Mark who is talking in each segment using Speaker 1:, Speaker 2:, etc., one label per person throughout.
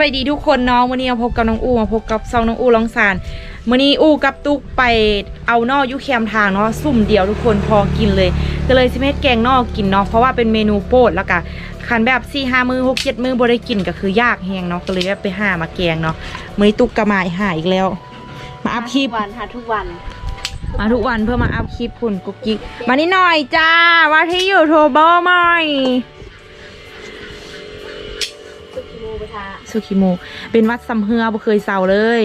Speaker 1: บายดีทุกคนเนาะวันนี้มาพบกับน้องอูมาพบกับซองน้องอูลองสารวันนี้อูกับตุ๊กไปเอานอกยุแคมทางเนาะสุ่มเดียวทุกคนพอกินเลย ก็เลยสิเม็ดแกงนอกกินเนาะเพราะว่าเป็นเมนูโปรดแล้วก็คันแบบสี่ห้ามือหกเจ็ดมือบ่ได้กินก็คือยากแหงเนาะก็เลยแบบไปหามาแกงเนาะมื้อนี้ตุ๊กกะมาหาอีกแล้ว มาอัพคลิป
Speaker 2: ทุกวันหาทุกวัน
Speaker 1: มาทุกวันเพื่อมาอัพคลิปคุณกุ๊กกิ๊กมานี่หน่อยจ้าว่าที่ยูทูบเบอร์ใหม่ สุคิโม เป็นวัดสำเฮือบ่เคยเศร้าเลย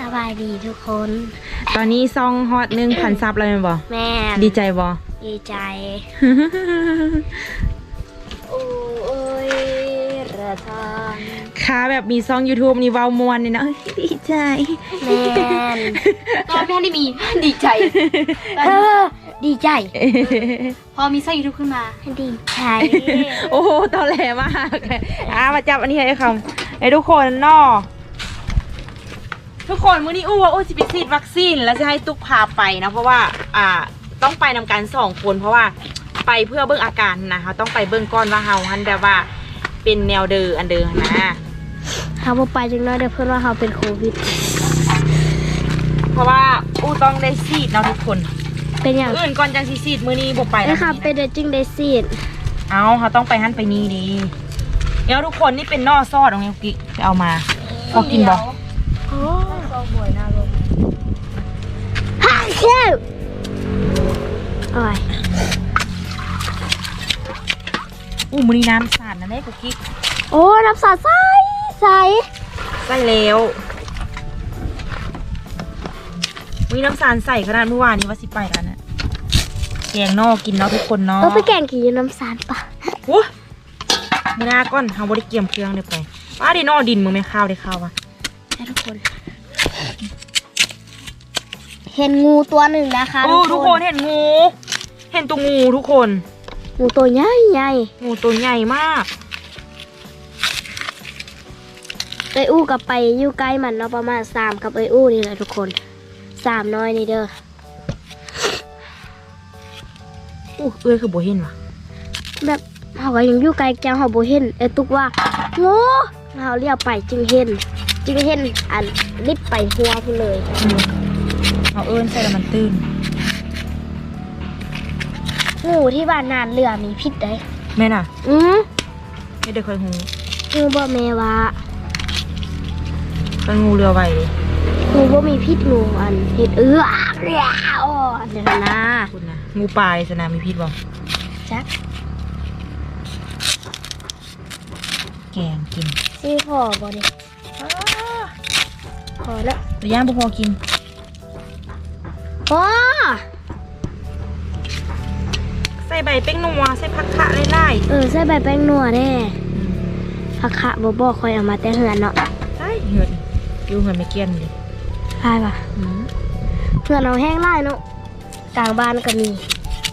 Speaker 2: สบายดีทุกคน
Speaker 1: ตอนนี้ซองฮอตหนึ่งพันซับแล้วแม่นบ่
Speaker 2: แม่
Speaker 1: ดีใจบ่
Speaker 2: ดีใจ โอ้ยระ ทาน
Speaker 1: ค่ะแบบมีซอง YouTube นี่เว้ามวนนี่นะเอ้ยดีใจ
Speaker 2: แม่นตอนแม่ได้มี ดีใจเออดีใจ พอมีไส้ยูทูบขึ้นมา ดีใจ
Speaker 1: โอ้โหตอนแหลมากอะมาจับอันนี้ให้คำไอ้ทุกคนเนอทุกคนมื้อนี้อู้ว่าอู้สิไปฉีดวัคซีน แล้วจะให้ตุ๊กพาไปนะ เพราะว่าอ่าต้องไปนำกันสองคนเพราะว่าไปเพื่อเบิ่งอาการนะคะต้องไปเบิ่งก้อนว่าเฮาหันแบบว่า เป็นแนวเดออันเดอนะ
Speaker 2: เขาบอกไปจังน้อยเดี๋ยวเพื่อนว่าเขาเป็นโควิด
Speaker 1: เพราะว่าอู้ต้องได้ฉีดเนาะทุกคน
Speaker 2: เป็นอย่าง
Speaker 1: อื่นก่อนจังสิฉีดมื้อนี้บ่ไป
Speaker 2: นะ
Speaker 1: แล้ว
Speaker 2: คะเป็นเดจึงได้ซีด
Speaker 1: เอาเขาต้องไปหันไปนี่ดีเดี๋ยวทุกคนนี่เป็นนอซอดตรงนี้กิ๊กไปเอามาพอกินบ่
Speaker 2: โอ้ก็บ่อยน่าลงฮ่าเชี่ยวโอ้ย
Speaker 1: อู้มื้อนี้น้ำสาดนะเด้กุ๊กกิ๊ก
Speaker 2: โอ้น้ำสาดใสใส
Speaker 1: ใส่แล้วมีน้ำสารใส่ขนาดเมื่อวานนี้ว่าสิไปกันนะแกงนอกกินเนาะทุกคนเนาะ
Speaker 2: เออไปแกงกี่น้ำสาดปะ
Speaker 1: โอ้มื่อหน้าก่อนเฮาบ่ได้เกี่ยมเครื่องเดี๋ยวไปป้าได้นอดินมึงไม่ข้าวได้ข้าววะ
Speaker 2: ให้ทุกคน เห็นงูตัวหนึ่งนะคะ
Speaker 1: โอ้ทุกคนเห็นงู เห็นตัวงูทุกคน
Speaker 2: งูตัวใหญ่ใหญ่
Speaker 1: งูตัวใหญ่มาก
Speaker 2: เอ้ยอู้กับไปอยู่ใกล้มันเนาะประมาณสามกับเอ้ยอู้นี่แหละทุกคนสามน้อยนี่เด้อ
Speaker 1: อู้เอ้ยคือบ่เห็นว่ะ
Speaker 2: แบบเขาก็ยังอยู่ไกลแก้วเขาบ่เห็นเอ้ยตุกว่างูเราเรียกไปจึงเห็น จึงเห็นอันรีบไปหัวพุ่นเลย
Speaker 1: อืมเอาเอิ้นใส่แล้วมันตื้น
Speaker 2: งูที่บ้านนานเรือมีพิษได้
Speaker 1: แม่น่ะ
Speaker 2: อือ
Speaker 1: ไม่ได้เคยหู
Speaker 2: งูบ่แม่ว่า
Speaker 1: เป็นงูเรือใบเลย
Speaker 2: งูบ่มีพิษงูอันเห็ดเอื้อเรียวอันนี้นะ
Speaker 1: คุณนะงูปลาในสนามมีพิษบ่
Speaker 2: จัก
Speaker 1: แกงกิน
Speaker 2: ซีพอบ่นี่พอแล้ว
Speaker 1: แต่ย่างบ่พอกิน
Speaker 2: พอ
Speaker 1: ใส่ใบเป้งนัวใส่ผักคะไล่
Speaker 2: เออใส่ใบแป้งนัวแน่
Speaker 1: ๆอืม
Speaker 2: ผักขะบ่บ่คอยเอามาแต่เหือนเนาะ
Speaker 1: ใช่เหือด อยู่เหือดไม่เกี้ยนดิ
Speaker 2: ได้ปะ
Speaker 1: อืม
Speaker 2: เหือนเอาแห้งไล่เนาะกลางบ้านก็มี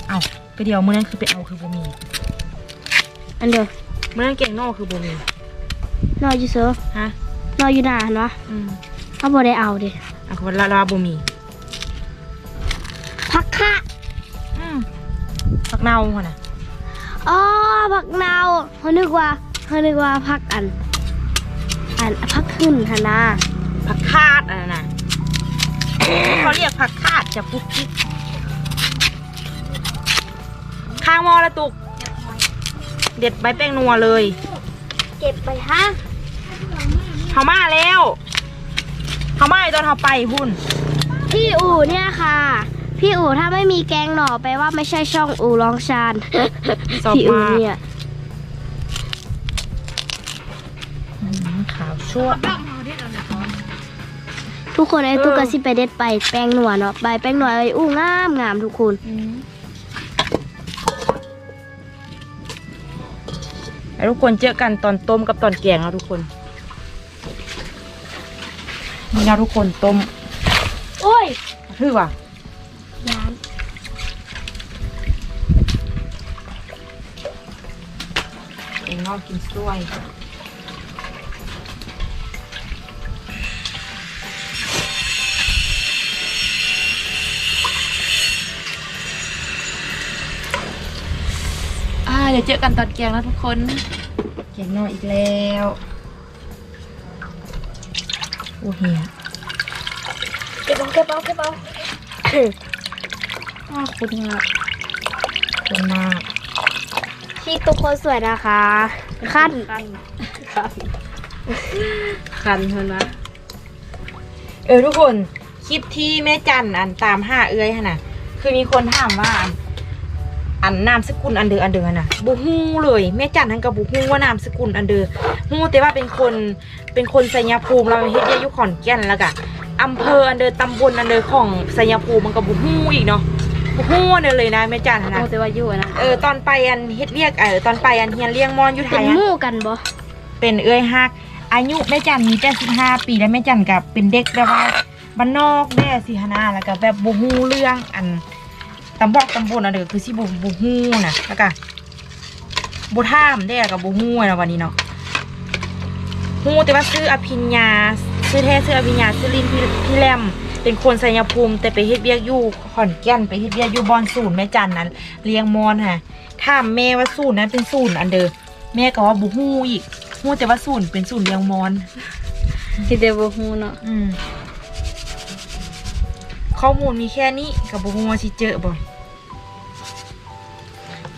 Speaker 1: เอาก็เดียวมื้อนั้นคือไปเอาคือบ่มี
Speaker 2: อันเดียว
Speaker 1: มื้อนั้นแกงนอกคือบ่มี
Speaker 2: นอนอยู่เซอ
Speaker 1: ฮะ
Speaker 2: นอนอยู่หน้าเนาะ
Speaker 1: อืม
Speaker 2: เขาบ่ได้เอาดิ
Speaker 1: เอาคือว่าลาลาบ่มี
Speaker 2: ผักขะ
Speaker 1: อืมผักเน่าหั่นน่ะ
Speaker 2: อ๋อผักนาวเขานึกว่าเขานึกว่าผักอัน อันผักขึ้นหนนา
Speaker 1: ผักคาดอันนั้นน่ะเขาเรียกผักคาดจะปุ๊กกิ๊กข้างหม้อละตุก เด็ดใบแป้งนัวเลย
Speaker 2: เก็บไปฮะ
Speaker 1: เขามาแล้วเขามาตอนเขาไปพุ่น
Speaker 2: พี่อู่เนี่ยค่ะ พี่อู่ถ้าไม่มีแกงหน่อแปลว่าไม่ใช่ช่องอู่ร้องชาน
Speaker 1: สอบ
Speaker 2: พี่อู่
Speaker 1: มา
Speaker 2: เนี่ย
Speaker 1: อืมขาวชั่ว
Speaker 2: ทุกคนไอ้
Speaker 1: เออ
Speaker 2: ตุ๊กกะสิไปเด็ดไปแป้งหนัวเนาะใบแป้งหนัวไอ้อู้งามงามทุกคน
Speaker 1: แล้วทุกคนเจอกันตอนต้มกับตอนแกงแล้วทุกคนนี่นะทุกคนต้ม
Speaker 2: โอ้ย
Speaker 1: ถือว่ะ
Speaker 2: ยาน
Speaker 1: เองนอกกินช่วย เดี๋ยวเจอกันตอนแกงแล้วทุกคน แกงนอกอีกแล้วโอ้เฮีย
Speaker 2: เก็บเอาเก็บเอาเก็บเอา
Speaker 1: อ้าวคุณมากคุณมาก
Speaker 2: พี่ทุกคนสวยนะคะ ขั้น
Speaker 3: คันคันคันเท่านะ
Speaker 1: เออทุกคน คลิปที่แม่จันอันตามห้าเอ้ยหั่นน่ะคือมีคนถามว่า อันอันนามสกุลอันเดออันเดอหั่นน่ะบูฮู้เลยแม่จันทั้งกับบูฮู้ว่านามสกุลอันเดอฮู้แต่ว่าเป็นคนเป็นคนสัญญาภูมิเราเฮ็ดเรียกอยู่ขอนแก่นแล้วก็อำเภออันเดอตำบลอันเดอของสัญญาภูมิมันก็บูฮู้อีกเนาะบูฮู้อันเดอเลยนะแม่จันหั่น
Speaker 3: โอ้
Speaker 1: นะ
Speaker 3: แต่ว่าอยู่อะนะ
Speaker 1: เออตอนไปอันเฮ็ดเรียกเออตอนไปอันเฮียนเลี้ยงมอนอยู่ไท
Speaker 2: เป็น
Speaker 1: ยอะ
Speaker 2: หมู่กันบ่
Speaker 1: เป็นเอ้ยฮักอายุแม่จันมีแต่สิบห้าปีแล้วแม่จันกับเป็นเด็กแบบว่าบ้านนอกแม่สิฮานาแล้วก็แบบบูฮู้เรื่องอัน ตำบอกตำบลอะเด้อคือสิบูบูฮู้นะแล้วก็บูท่ามได้กับบูฮู้นะวันนี้เนาะฮู้แต่ว่าซื้ออภิญญาซื้อแท้ซื้ออภิญญาซื้อลินพี่พี่แรมเป็นคนสัญญภูมิแต่ไปเฮ็ดเบียกอยู่ขอนแก่นไปเฮ็ดเบียกอยู่บอนศูนย์แม่จันนั้นเลี้ยงมอนค่ะถามแม่ว่าศูนย์นั้นเป็นศูนย์อันเด้อแม่ก็ว่าบูฮู้อีกฮู้แต่ว่าศูนย์เป็นศูนย์เลี้ยงมอน
Speaker 3: ที่เดบ่ฮู้เนาะ
Speaker 1: อืมข้อมูลมีแค่นี้กับบุฮูว่าสิเจอบ่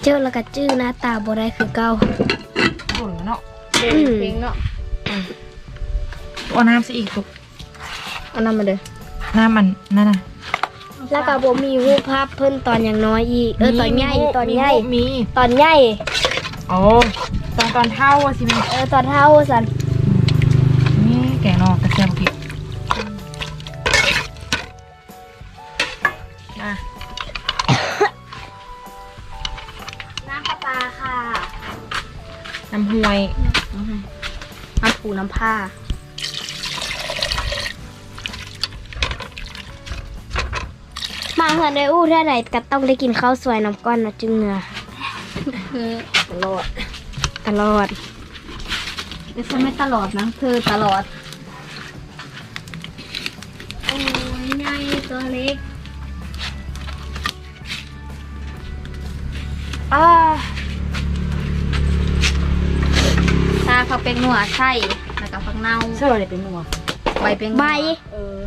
Speaker 2: เจอแล้วก็จื้อหน้าตาบ่ได้คือเก่า
Speaker 1: ศูนย์แล้วเนาะ
Speaker 3: เพลงเพลงเนาะ
Speaker 1: เอาน้ำสิอีกตุก
Speaker 3: เอานำมาเด้อ
Speaker 1: น้ำมันนั่นน่ะ
Speaker 2: แล้วก็บ่มีรูปภาพเพิ่นตอนอย่างน้อยอีกเออตอนใหญ่
Speaker 1: มี
Speaker 2: ตอนใหญ่
Speaker 1: มี
Speaker 2: ตอนใหญ่
Speaker 1: โอ้ตอนตอนเท่าอะสิแม่
Speaker 2: เออตอนเท่าสัน
Speaker 1: นี่ ห้วย
Speaker 3: น้ำปูน้ำผ้า
Speaker 2: มาเฮือนได้อู้ได้ไหนก็ต้องได้กินข้าวสวยน้ำก้อนนะจึงเนื้อ
Speaker 3: ตลอด ตลอดแต่ฉันไม่ตลอดนะเธอตลอด
Speaker 2: โอ้ยใหญ่ตัวเล็ก
Speaker 1: อ่า
Speaker 3: ตาเขาเป็นหนัวไส้แล้วก็ฟักเน่า
Speaker 1: เชื่อเลยเป็นหนัว
Speaker 3: ใบเป็น
Speaker 2: ใบ
Speaker 1: เออ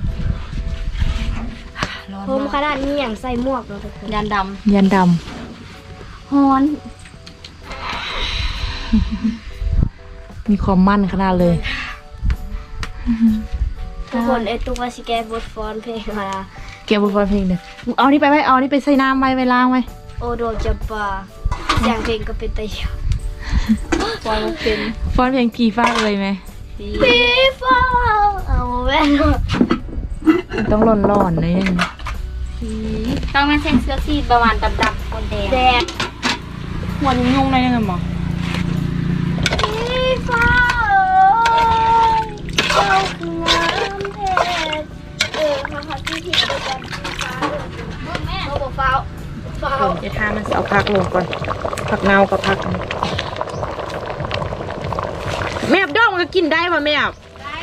Speaker 1: ร้อน
Speaker 2: ผม
Speaker 1: มาก
Speaker 2: ขนาดนี้อย่างใส่หมวกเนาะทุกคน
Speaker 3: ยันด
Speaker 1: ยันดำ
Speaker 3: ฮ้อนำ
Speaker 1: มีความมั่นขนาดเลย
Speaker 2: ทุกคนไอตัวาสิแกบทฟอนเพลงมา
Speaker 1: เก็บบทเพลงเด้อเอานี่ไปไว้เอานี่ไปใส่น้ำไว้ไว้ล้างไว้
Speaker 2: โอโดจับปาเสียงเพลงก็เป็นตะยา
Speaker 3: ป ล่อยมันเป็น
Speaker 1: ฟ้อนเพลงผีฟ้าเลยไหม
Speaker 3: ดี
Speaker 2: ปีฟ้าเอาแว่น
Speaker 1: มันต้องหล่อนหล่อนๆหน่อยนึง
Speaker 3: สีต้องแม่นเส้นเสื้อสีประมาณดำๆคนแดง
Speaker 2: แดง
Speaker 1: หัวยุ่งๆหน่อยนึงหมอ
Speaker 2: ปีฟ้าเจ้าคืองามแท้เออมาค่ะพี่พี่ไปกันปีฟ้าแม่เราบอกฟ้าฟ้า
Speaker 1: เดี๋ยวทามันเอาผักลงก่อนผักเนากับผักอัน ก็กินได้ป่ะแม่บ
Speaker 2: ได้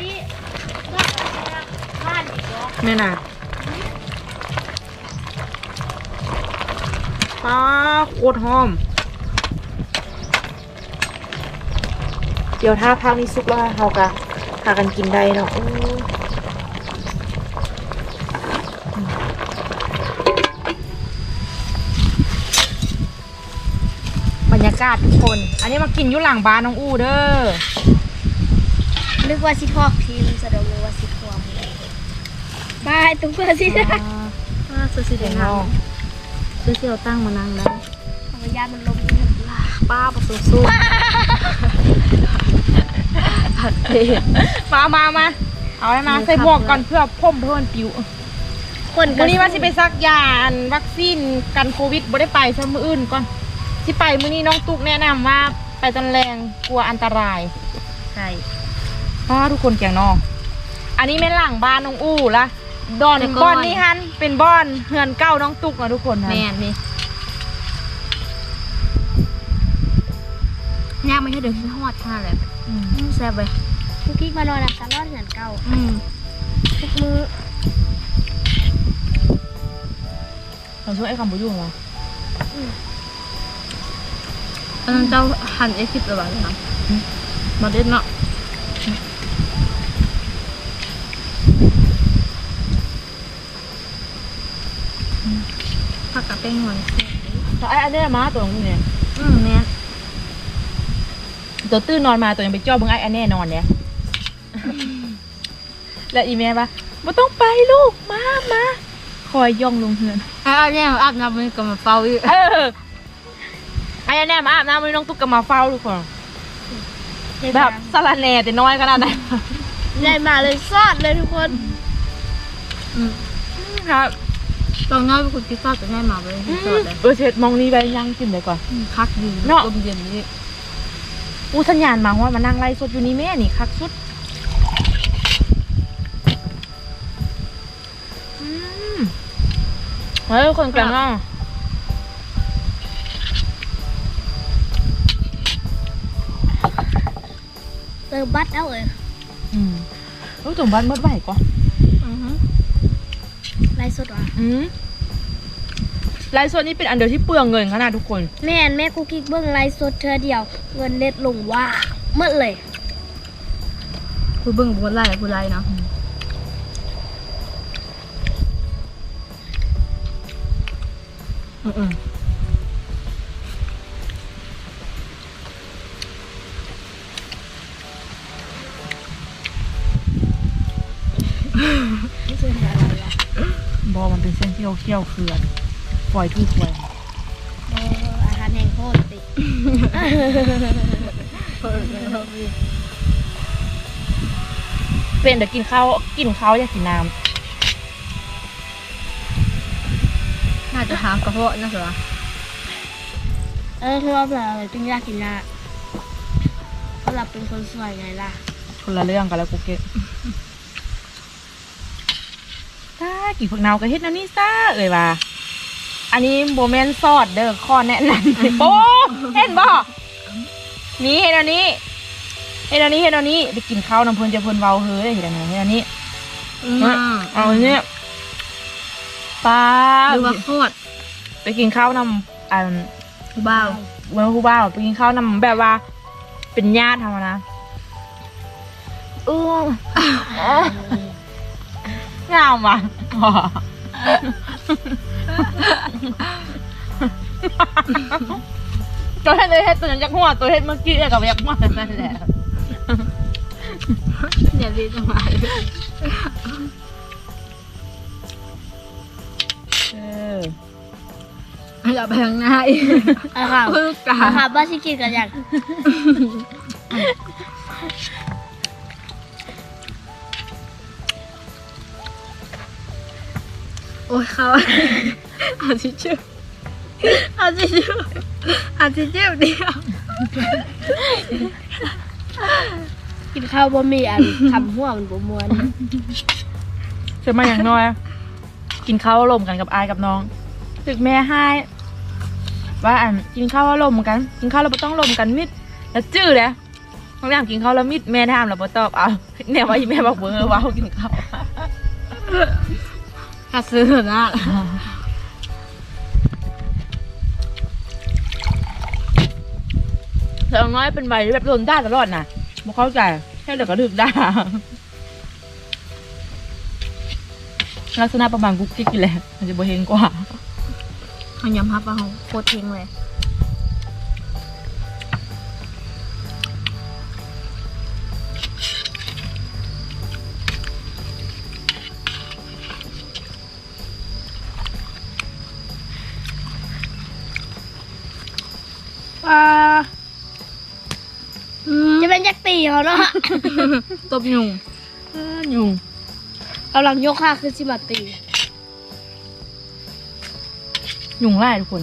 Speaker 2: ก็บ้านอีกแล้ว
Speaker 1: แม่น่ะปลาโคตรหอม เดี๋ยวถ้าพักนี้สุกแล้วเขาก็พากันกินได้เนาะโอ้ยบรรยากาศทุกคน อันนี้มากินอยู่หลังบ้านน้องอู้เด้อ
Speaker 2: นึกว่าสิทอกทีมสะดวกนึกว่าสิทวงบายตุ๊กตาสิทอก
Speaker 3: อ่าเสื้อสีแดงงามเสื้อสีเราตั้งมานั่งได้
Speaker 2: ขออนุญาตมันลมนิดนึง
Speaker 3: ป้าประตูสู้ผัดเผ็ด
Speaker 1: มามามาเอาไว้มา
Speaker 3: มี
Speaker 1: ใส่
Speaker 3: ครับ
Speaker 1: หมวกก่อนเพื่อพ่มเพื่อนปิว
Speaker 2: คนก็
Speaker 1: วันนี้ว่าสิไปซักยาอันวัคซีนกันโควิดบ่ได้ไปซะมื้ออื่นก่อนสิไปมื้อนี้น้องตุ๊กแนะนำว่าไปตอนแรงกลัวอันตราย
Speaker 3: ใช่
Speaker 1: เพราะว่าทุกคนเกียงนอกอันนี้แม่นหลังบ้านน้องอู้ละดอนบอนนี่ฮันเป็นบอนเฮือนเก้าน้องตุ๊กนะทุกคนนะ
Speaker 3: แม่นนี่ย่างไม่ใช่เดี๋ยวฉันทอดท่าเลย
Speaker 1: อืม
Speaker 3: อืมแซ่บเลย
Speaker 2: คุกกี้มานอนตลอดเหมือนเก่า
Speaker 3: อืม
Speaker 2: ทุกมือ
Speaker 1: เราช่วยไอ้คำบุยุ่งเหรอ
Speaker 3: อันนั้นเจ้าหั่นเอซิปหรือเปล่าคะมาเด็ดเนาะ กกับแป้งหอย
Speaker 1: ไอ้อันนี้มาตัวนี้เนี่ย
Speaker 3: อืมแม่
Speaker 1: ตัวตื่นนอนมาตัวยังไปจ้อเบิ่งไอ้อันแน่นอนเนี่ย แล้วอีแม่ปะไม่ต้องไปลูกมามาคอยย่องลงเฮือน
Speaker 3: ไอ้อันเนี้ยอาบน้ำมันก็มาเฝ้าอีก
Speaker 1: เออไอ้อันแน่มาอาบน้ำวันนี้น้องตุ๊กก็มาเฝ้าทุกคนแบบสลัดแหน่แต่น้อยขนาดไหน
Speaker 2: ได้มาเลยซอดเลยทุกคน
Speaker 3: อืม
Speaker 1: ครับ
Speaker 3: ตอนน้อยเป็นคนที่ชอบจะง่ายมาเลยที่สุดเลย
Speaker 1: เออเช็ดมองนี้ไปยังกินเลยก่อน
Speaker 3: อืมคักดี
Speaker 1: เนาะ
Speaker 3: ลมเย็นนี่
Speaker 1: อู้สัญญาณมาว่ามานั่งไล่สดอยู่นี่แม่นี่คักสุดอืมเฮ้ยคนกลางเนาะ
Speaker 2: เติมบัตรเอาเลย
Speaker 1: อืมรู้จักบ้านมดไหวกว่า
Speaker 3: อือฮึ
Speaker 2: ไล่สดว่ะ
Speaker 1: อืม ไลฟ์สดนี่เป็นอันเดียวที่เปลืองเงินขนาดทุกคน
Speaker 2: แม่นแม่กูกิ๊กเบิ้งไล่สดเธอเดียว เงินเน็ตลงว่าเมื่อเลย
Speaker 3: คุณเบิ่งบุญไล่คุณไล่เนาะ
Speaker 1: อืมอืมบอมันเป็นเส้นเที่ยวเที่ยวเขื่อน ปล่อยที่ควาย
Speaker 2: โอ้อาหารแห้งโคตรติ
Speaker 1: เป็นเดี๋ยวกินข้าวกินข้าวอยากกินน้
Speaker 3: น่าจะถามกระเพาะนะสิวะ
Speaker 2: เออคือว่าเปล่าอะไรจึงอยากกินนะเพราะเราเป็นคนสวยไงล่ะำ
Speaker 1: คนละเรื่องกันแล้วกูเก็ตซ่ากี่ผักนาวก็เฮ็ดแนวนี้ซ่าเอ่ยว่า อันนี้โบแมนซอดเด้อข้อแนะนำโอ้เห็นบ่นี่เห็นอันนี้เห็นอันนี้เห็นอันนี้ไปกินข้าวน้ำเพลินจะเพลินเบาเฮ้ยเห็นอันนี้เห็นอันนี้
Speaker 3: อืม
Speaker 1: เอาอันนี้ป้า
Speaker 3: หรือว่าโคตร
Speaker 1: ไปกินข้าวนำอัน
Speaker 3: ผู้บ่าว
Speaker 1: เมื่อผู้บ่าวไปกินข้าวนำแบบว่า เป็นญาติทำนะอู้งามว่ะ ตัวเฮ็ดเลยเฮ็ดตัวนั้นยักหัวตัวเฮ็ดเมื่อกี้กับยักหัวนั่นแหละ
Speaker 3: เดี๋ยวรีบจะ
Speaker 1: เออ
Speaker 3: อย่าไปทางหน้าอีก
Speaker 2: อะค่ะ
Speaker 3: พิ่งกา
Speaker 2: อะค่ะบ้าชิกินกันอย่าง
Speaker 3: โอ้ยเขา เอาทิชชู่เอาทิชชู่เอาทิชชู่เดียว
Speaker 2: กินข้าวบ่มีอันทำหัวมันบ่มวน
Speaker 1: เชื่อมาอย่างน้อย กินข้าวอารมณ์กันกับอายกับน้องถึกแม่ให้ว่าอันกินข้าวอารมณ์กัน กินข้าวเราไม่ต้องลมกันมิดแล้วจื้อเลยน้องอยากกินข้าวแล้วมิดแม่ถามเราบ่ตอบเอาเนี่ยว่าอีแม่บอกเบอร์ว่าเขากินข้าว
Speaker 3: กระซื้อนะ
Speaker 1: แต่น้อยเป็นใบที่แบบโดนด่าตลอดนะบ่เข้าใจแค่เดี๋ยวก็ถึกด่าลักษณะประมาณกุ๊กกิ๊กอยู่แหละมันจะบ่เฮงกว่า
Speaker 3: เขายำฮับว่าเขาโคตรทิ้งเลย
Speaker 2: ปลา จะเป็นยักษ์ตีเขาเนาะ
Speaker 3: ตบยุง
Speaker 1: เออยุง
Speaker 2: กำลังยกค่าขึ้นสิมาตี
Speaker 1: ยุงไล่ทุกคน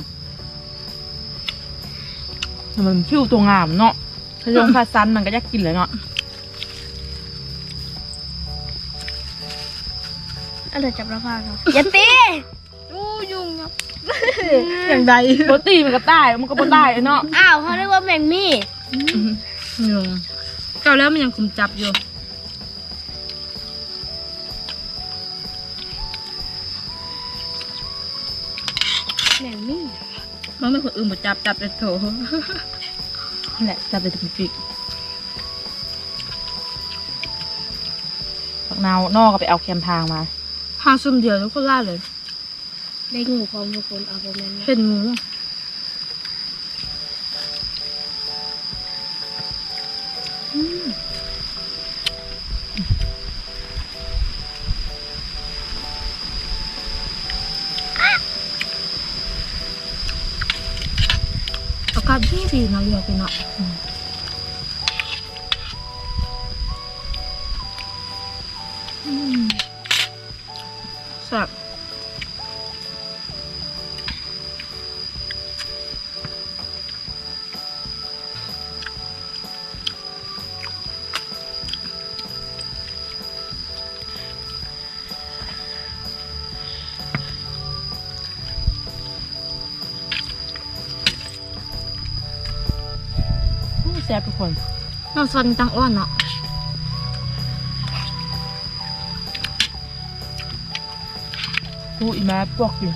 Speaker 1: แต่มันคิ้วตัวงามเนาะถ้าลงพาซันมันก็อยากกินเลยเนาะ
Speaker 2: อันเดี๋ยวจับแล้วพาเขาอย่าตี
Speaker 3: อู้ยุงครับอย่างใด
Speaker 1: ปกติมันก็ตายมันก็บ่ตายเนาะ
Speaker 2: อ้าวเขาเรียกว่าแมงมี่
Speaker 3: ยงเก่าแล้วมันยังคุมจับอยู่
Speaker 2: แหนมี่
Speaker 3: มันไม่คนอื่นมาจับจับแต่โถ
Speaker 1: แหละจับแต่ถุงปีกนาว นอกก็ไปเอาแคมทางมา
Speaker 3: หาซุ่มเดียวแล้วก็ล่าเลย
Speaker 2: ได้งูพร้อมทุกคนเอาประมาน
Speaker 3: เป็นงู อากาศดีดีนะ แซ่บ
Speaker 1: ทุกคน
Speaker 3: น้ำซอนตังอ้วนเนาะ
Speaker 1: อู้อีแม่ปวกอยู่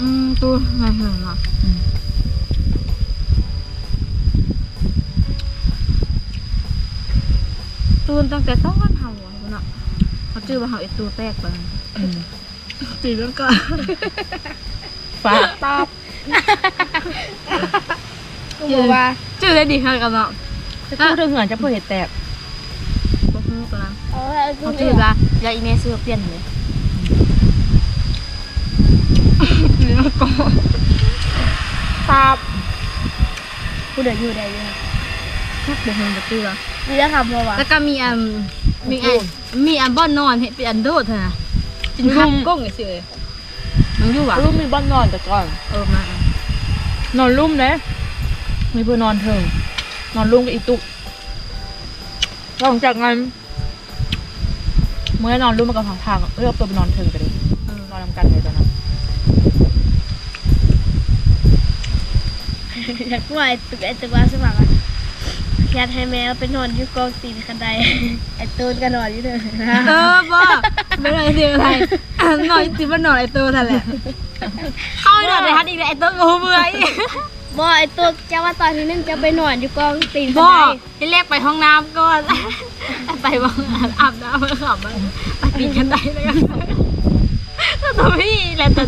Speaker 3: อืมตัวไงเหรอเนาะ
Speaker 1: อืม
Speaker 3: ตูนตั้งแต่ต้องวันเห่าอะเนาะเขาชื่อว่าเห่าไอตัวแตกไป
Speaker 1: อืม
Speaker 3: ตีเรื่องก็
Speaker 1: ฝากตาบ
Speaker 2: ก็บอกว่า
Speaker 3: ชื่อได้ดีค่ะกันเนาะ
Speaker 1: จะพูดถึงเหือนจะเพื่อเห็ดแตก
Speaker 3: บอกฮู้กันนะ
Speaker 2: เอาให้เอา
Speaker 3: เขา
Speaker 2: ชื่
Speaker 3: ชื่
Speaker 2: อ
Speaker 3: อว่าอย่าอีเมลซื้อเปลี่ยนเลยเรื่องก็
Speaker 1: ตาบ
Speaker 2: ผู้เดียวอยู่ได้อยู่ค่ะ
Speaker 3: ชักบอกฮู้กับชื่อ
Speaker 2: มีแล้วค่ะเพราะว่า
Speaker 3: แล้วก็มีอันมีอันมีอันบ่อนนอนเห็นเป็นอันโดดเถอะนะจินทับก้งไอ้เสือมันอยู่วะ
Speaker 1: รุ่มมีบ้านนอนแต่ก่อน
Speaker 3: เออมา
Speaker 1: นอนรุ่มนะ มีเพื่อนนอนเถิงนอนรุ่มกับอีตุกหลังจากนั้นเมื่อนอนรุ่มมากับทางทางเลือกตัวไปนอนเถิงกันเลย
Speaker 3: เออน
Speaker 1: อนนำกันเลยตอนนั้น
Speaker 2: อยากว่าไอ้ตึกไอ้ตึกว่าสมัครอะอยากให้แมวไปนอนอยู่กองตีนคันไดไอ้ตูนก็นอนอยู่เถอะ
Speaker 3: เออบ่ไม่ได้เดียวอะไรนอนจิมันนอนไอ้ตัวนั่นแหละเข้าไปนอนในฮัทอีกแล้วไอ้ตัวโอ้เบื่ออีก
Speaker 2: บ่ไอตัวจะว่าตอนที่นึงจะไปนอนอยู่กองตีนคัน
Speaker 3: บ่
Speaker 2: ได
Speaker 3: ให้เรียกไปห้องน้ำก่อน ไปบ้างอาบน้ำเพื่อขับมาไปปีนกันไดแล้วกันตัวพี่แหละตัว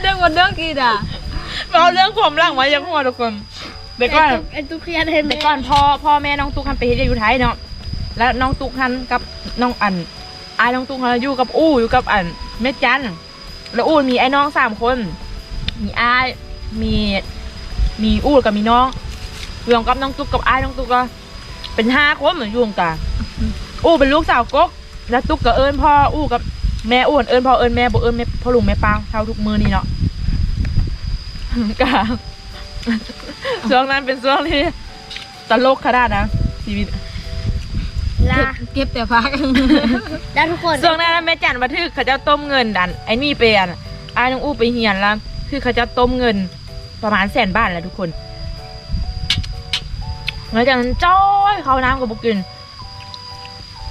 Speaker 3: เรื่องวันเรื่องกี่ด่ะ
Speaker 1: เราเรื่องความรักไว้ยังหัวทุกคนเด็กก่อน
Speaker 2: ไอตุ๊กเครียดให้แม่
Speaker 1: เด็กก่อนพ่อพ่อแม่น้องตุ๊กทันไปเฮ็ดอยู่ไทยเนาะแล้วน้องตุ๊กทันกับน้องอันอายน้องตุ๊กทันอยู่กับอู้อยู่กับอันแม่จัน แล้วอู้มีไอ้น้องสามคน มีอายมีมีอู้กับมีน้องรวมกับน้องตุ๊กกับอายน้องตุ๊กก็ เป็นห้าคนเหมือนอยู่กันอู้เป็นลูกสาวกกแล้วตุ๊กก็เอิญพ่ออู้กับแม่อ้วนเอิญพ่อเอิญแม่บ่เอิญแม่พ่อลุงแม่ป้าเท่าทุกมือนี่เนาะกะช่วงนั้นเป็นช่วงที่ตลกขนาดนะชีวิต
Speaker 2: ลา
Speaker 3: เก็บแต่พัก
Speaker 2: แล้วทุกคน
Speaker 1: ช่วงนั้นนะแม่จันมาทึกเขาเจ้าต้มเงินดันไอ้นี่ไปอันไอ้น้องอู้ไปเฮียนแล้วคือเขาเจ้าต้มเงิน ประมาณแสนบาทแหล้วทุกคนหลังจากนั้นจ้อยเขาน้ำกับบุกิน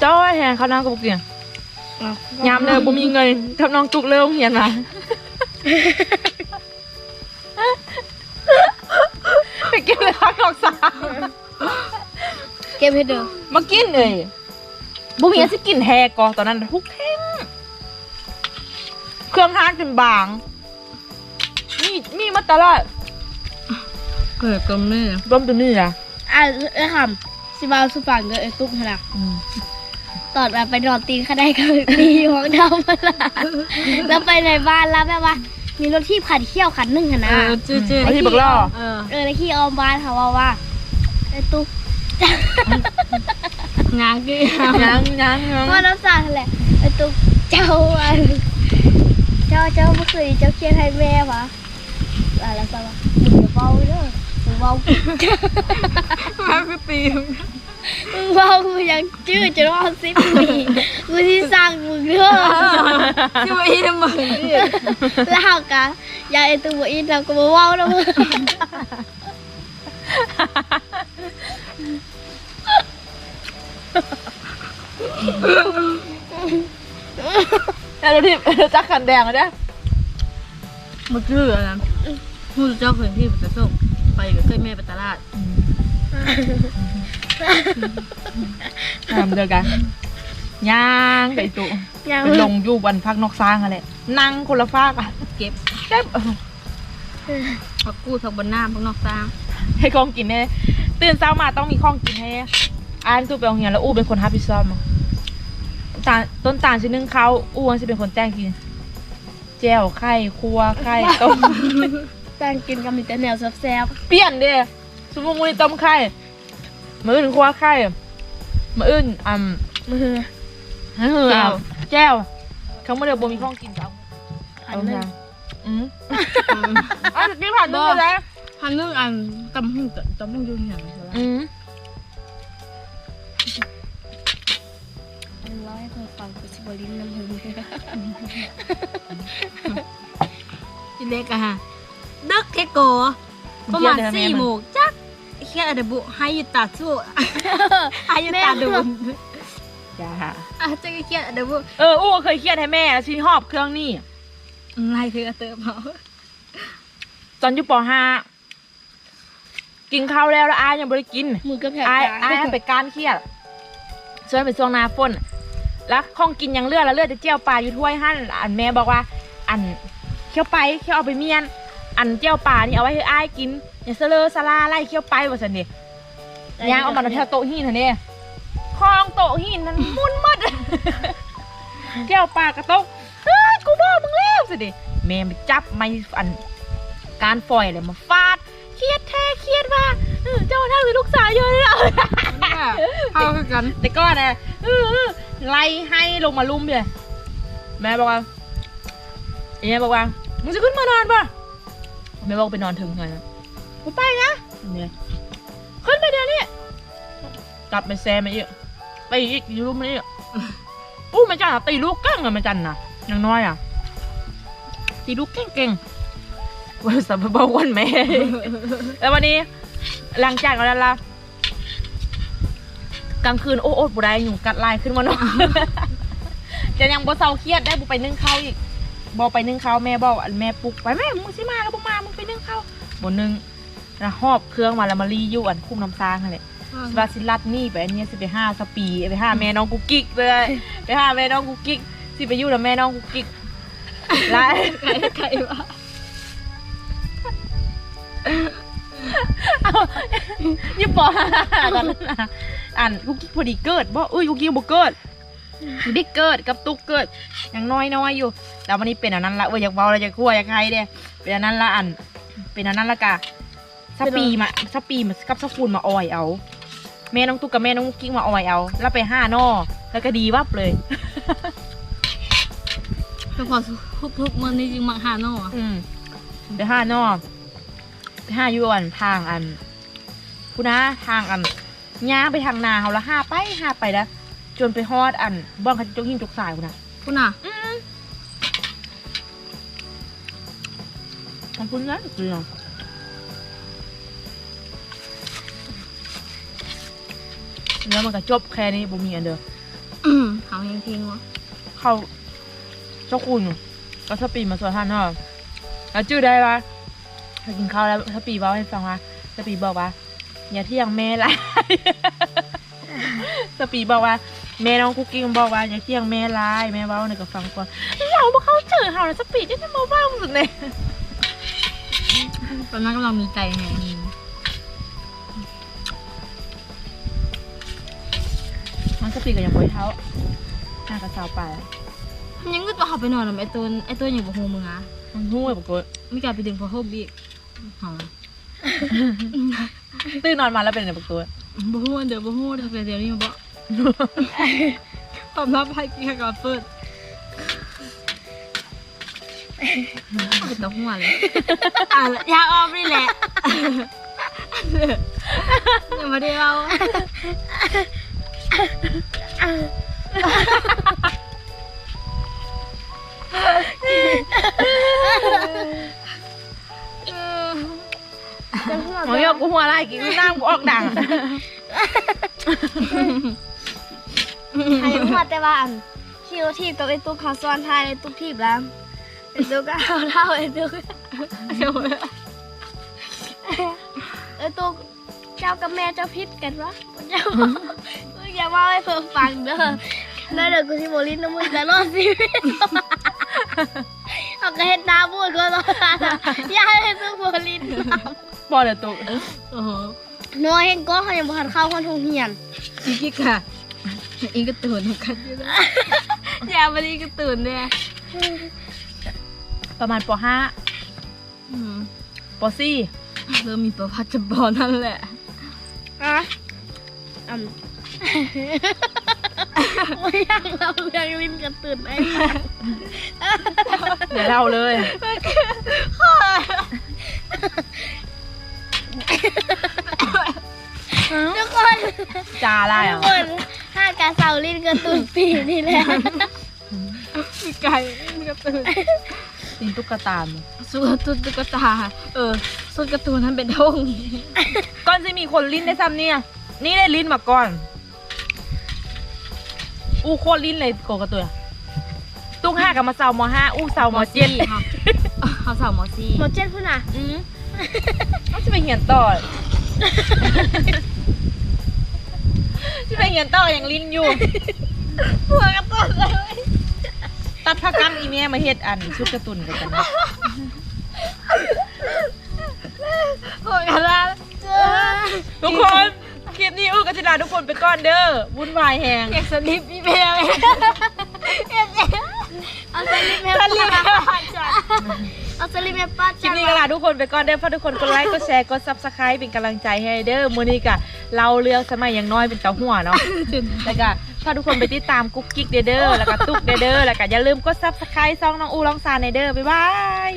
Speaker 1: จ้อยแทนเขาน้ำกับบุกินยามเลยบุมีเงินกับน้องตุกเริ่มเฮียนมาไปกินเลยค่ะดอกสาว
Speaker 2: เก็บให้เด้อ
Speaker 1: มากินเลยบุมีอันที่กินแฮกอตอนนั้นทุกแท่งเครื่องทานจนบาง มีมีมาตลอด
Speaker 3: เกิดก็ไม่
Speaker 1: ร่วมตัวนี้นะ
Speaker 2: อะไอ้คำสิบาวสุฟังเด้อไอ้ตุ๊กขนาดตอนแบบไปนอนตีนคันไดก็ตีห้องดาวมาละแล้วไปในบ้านแล้วแบบว่า มีรถที่ขันเขี้ยวขันหนึ่งข
Speaker 3: เอ
Speaker 2: นาด
Speaker 3: อจื้อจื้อ
Speaker 1: ไอ้ที่บอกล่อ
Speaker 3: เออ
Speaker 2: เออแล้วขี้ออมบ้านเขาว่าว่าไอ้ตุ๊ก
Speaker 3: งานกี่
Speaker 1: ยังยังยัง
Speaker 2: ว่าน้ำตาแหละไอ้ตุ๊กเจ้าอันเจ้าเจ้าเมื่อคืนเจ้าเครียดให้แม่วะอะไรสักวะมึงอย่าเบาเด้อมึงเบา
Speaker 3: มาคือตีม
Speaker 2: มึงเบากูยังจื้อจะรอดสิบปีกูที่สร้างมึงเด้อ
Speaker 3: ที่ว่าอีทำไมนี่
Speaker 2: แล้วเขากะยายไอ้ตัวบ่อินเราก็บ่เว้าแล้วมึง
Speaker 1: แล้วดูที่จักขันแดงเลยนะ
Speaker 3: มันชื่ออะไรผู้เจ้าเคยที่ไปส่งไปกับเคยแม่ไปตลาด
Speaker 2: เอ
Speaker 1: ทำเดียวกันย่างไก่ตุ
Speaker 2: ยัง
Speaker 1: ไปลงอยู่บนพักนอกสร้างอะไรนั่งคนละฟากอะ
Speaker 3: เก็บ
Speaker 1: เจ็บ
Speaker 3: ผักกูดผักบนหน้าผักนอกตาง
Speaker 1: ให้ของกินแน่ตื่นเช้ามาต้องมีของกินให้ อ่านตู้ไปโรงเรียนแล้วอู้เป็นคนรับผิดชอบมั้งตาลต้นตาลชิ้นนึงเขาอู้จะเป็นคนแจ้งกินแจ่วไข่ครัวไข่ต้ม
Speaker 2: ตั้งกินกับมีแต่แนวแซ่บ
Speaker 1: เปลี่ยนเด้สมมติมื้อนี้ต้มไข่มื้ออื่นครัวไข่มื้ออื่นอ่ำ
Speaker 2: ๆมือ
Speaker 1: เออเอาแจ้วเขาไม่ได้บ่มีของกินจ้า
Speaker 2: อันนึง
Speaker 1: อืมอะกินผัดด้วยนะ
Speaker 3: พันนึงอันตำหุ่งตำหุ่งยุ่งอย่างไร
Speaker 1: อืม
Speaker 2: อั กุศบลินน้ำหึง
Speaker 3: ทีเล็กอะฮะดึกเทโกประมาณสี่โมงจักเฮียอะไรบุให้ยุตาสู้ให้ยุตาดู
Speaker 1: จ้า
Speaker 3: อาจจะเครียดอะไรบุ
Speaker 1: เอออู้เคยเครียดให้แม่แล้วชิ้นหอบเครื่องนี่
Speaker 3: ไล่คือเติมเขา
Speaker 1: ตอนอยู่ป .5 กินข้าวแล้วแล้วอายยังไม่ได้กิน
Speaker 2: มือก็แผล
Speaker 1: อายอายไปการเครียดช่วยไปช่วงหนาฝน แล้วของกินยังเลือดแล้วเลือดจะเจียวปลาอยู่ถ้วยหั่นอันแม่บอกว่า อันเคี่ยวไปเคี่ยวเอาไปเมียน อันเจียวปลานี่เอาไว้ให้อ้ายกินอย่าเสลอสลาไล่เคี่ยวไปว่าสันนี่ยางเอามาแถวโต๊ะหินน่ะเนี่ยคลองโต๊ะหินนั้นมุนมัดเจียวปลากระตกเฮ้ยกูบอกมึงแล้วสิดิแม่ไปจับไม่อันการฝอยอะไรมาฟาด รียดแท้เครียดว่าเออเจ้าท่าคือลูกสาวเยอะเลยอะ
Speaker 3: เข้ากัน
Speaker 1: แต่ก่อนนะเออเออไล่ให้ลงมาลุมเลยแม่บอกว่าแม่บอกว่ามึงจะขึ้นมานอนป่ะแม่บอกไปนอนถึงไงนะกูไปนะเนี่ยขึ้นไปเดี๋ยวนี้กลับไปแซมมาอีกไปอีกอยู่ลุมมาอีกอู้แม่จันอะตีลูกเก่งอะแม่จันนะอย่างน้อยอะตีลูกเก่งเก่งๆ วันสัปดาห์วันแม่ แล้ววันนี้ หลังจากนั้นละกลางคืนโอ้โอดบุได้อยู่กัดลายขึ้นมาเนาะจะยังบ่เศร้าเครียดได้บุไปนึ่งข้าวอีกบอไปนึ่งข้าวแม่บอกอันแม่ปลุกไปแม่มึงสิมาแล้วบ่มามึงไปนึ่งข้าวบนนึ่งแล้วหอบเครื่องมาแล้วมารีอยู่อันคุ้มน้ำซางนั่นแหละสวาสิลัดนี่ไปอันเนี้ยสิไปห้าสปีไปห้าแม่น้องกุกกิ๊กเลยไปห้าแม่น้องกุกกิ๊กสิไปอยู่กับแม่น้องกุกกิ๊กแล้ว
Speaker 3: ไก่ไก่วะ
Speaker 1: ยี่ปอตอนนั้นน่ะอ่านกุกกิ๊กพอดีเกิดบ่เอ้ยกุกกิ๊กบ่เกิดดิกเกิดกับตุ๊กเกิดยังน้อยน้อยๆอยู่ แต่วันนี้เป็นอันนั้นละเว้ยอยากเบาเลยอยากกลัวอยากใครเด้เป็นอันนั้นละอัน เป็นอันนั้นละกะสปีมาสปีมากับสปูนมาออยเอาแม่น้องตุ๊กกับแม่น้องกุ๊กกิ๊กมาออยเอา แล้วไปห้านอแล้วก็ดีวับเลย
Speaker 3: แต่พอทุบทุบๆมันนี่จริงมังหาโน่อะ
Speaker 1: อืมไปห้านอไปห้าอยู่อันทางอัน พูนะทางอันย่างไปทางนาเขาละห้าไปห้าไปแล้วจนไปฮอดอันบ้องเขาจะจกหินจกสายพูนะ
Speaker 3: พูดน่ะ
Speaker 1: ขอบคุณนะจริงแล้วมันก็จบแค่นี้บ่มีอันเดียว
Speaker 3: อืมหาเพลงเพลงวะ
Speaker 1: เข้าเจ้าคุณก็สปีมาสวนท่านเนาะแล้วจื้อได้ปะถ้ากินข้าวแล้วสปีบอกให้ฟังว่าสปีบอกว่า อย่าเที่ยงแม่ละสปีบอกว่าแม่น้องคุกกิ้งบอกว่าอย่าเที่ยงแม่ลายแม่เว้าเนี่ยก็ฟังก่อนเราบ่เข้าเจอเฮาแล้วสปีจะมาเว้าสุดเลย
Speaker 3: ตอนนั้นกำลังมีใจไง
Speaker 1: มันสปีก็ยังบ่อยเท้าหน้ากระเซาไป
Speaker 3: ยังก็ตัวเขาไปนอนแล้วไอ้ตัวไอ้ตัวอย่างบอกโฮมึงอะ
Speaker 1: มันหู้ยบ่กด
Speaker 3: ไม่กล้าไปดึงพอโฮบีกหอม
Speaker 1: ตื่นนอนมาแล้วเป็นไงบ่กด
Speaker 3: บ่ฮู้เดี๋ยวบ่ฮู้เดี๋ยวเดี๋ยวนี้มาบ่ตอบรับให้กินกับเปิดเป็นตัวหัวเลยอะยาออมนี่แหละอย่ามาได้เร
Speaker 1: หมอยกกูหัวอะไรกินน้ำกูออกดัง
Speaker 2: ใครมาแต่ว่าอันคิวทีบกับไอ้ตุ๊กเขาซ้อนท้ายไอ้ตุ๊กทีบแล้วไอ้ตุ๊กเอาเท่าไอ้ตุ๊กไอ้ตุ๊กเจ้ากับแม่เจ้าพิษกันวะเจ้ามึงอย่ามาให้เพิ่มฟังเด้อแล้วเดี๋ยวกูที่โมลินน้ำมึงจะรอดชีวิเอากระเห็ดน้ำพูดก็รอดอย่าให้ซื้อโมลิน น้
Speaker 1: บอเดี๋ยวตุก
Speaker 3: โอ้โหำ
Speaker 2: น้อยเห็นก็เขายังบ่ทันเข้าคนทงเฮียน
Speaker 3: อีกอีกค่ะอีกกระตูนเหมือนกันอยู่นะอย่ามาดีกระตูนเนี่ย
Speaker 1: ประมาณปห้า
Speaker 3: อืม
Speaker 1: ปสี่
Speaker 3: เริ่มมีประวัติจะบอนั่นแหละ
Speaker 2: อะอืมไม่อยากเราเรื่องลิ้นกระตื่นไอ้
Speaker 1: เดี๋ยวเล่าเลย
Speaker 2: ทุกคน
Speaker 1: จาอะไร
Speaker 2: ทุ
Speaker 1: อะ
Speaker 2: กคนห้ากาเซาลิ้นกระตื่นปีนี่แหละ
Speaker 3: มีไก่มีกระตูน
Speaker 1: ตีนตุ๊กตาล
Speaker 3: สู้ตุ๊กตา เออสู้การ์ตูนนั้นเป็นทง
Speaker 1: ก่อนจะมีคนลิ้นได้ซ้ำเนี่ย นี่ได้ลิ้นมาก่อน อู้โคตรลิ้นเลยโกกระตัว ตุ้งห้ากับมาเซามห้าอู้เซามเจ็ด
Speaker 3: ค่ะเขาสาวมอซี่
Speaker 2: หมดเจ็ดพุ่นอะ
Speaker 1: อืม ก็จะไปเหียนต่อจะไปเหียนต่ออย่างลิ้นอยู่
Speaker 3: หัวกระตูนเลย
Speaker 1: ตัดผ้ากั้มอีเมียมาเฮ็ดอันชุดการ์ตุนกันกันนะ
Speaker 3: หัวกระลา
Speaker 1: ทุกคนคลิปนี้อู้กับจิลาทุกคนไปก่อนเด้อวุ่นวายแหง
Speaker 3: อยากสลิปอีเมลเลย
Speaker 2: เอาสลิปแม่
Speaker 3: ส
Speaker 2: ป้า
Speaker 3: ลิปจัด
Speaker 2: เอาสลิปแม่ป้า
Speaker 1: คลิปนี้ก็ลาทุกคนไปก่อนเด้อฝากทุกคนกดไลค์กดแชร์กดซับสไครป์เป็นกำลังใจให้เด้อมื้อนี้ก็เราเรื่องสมัยยังน้อยเป็นเต้าหัวเนาะแล้วก็ฝากทุกคนไปติดตามกุ๊กกิ๊กเด้อเด้อแล้วก็ตุ๊กเด้อเด้อแล้วก็อย่าลืมกดซับสไครป์ซองน้องอูร้องซานเด้อบ๊ายบาย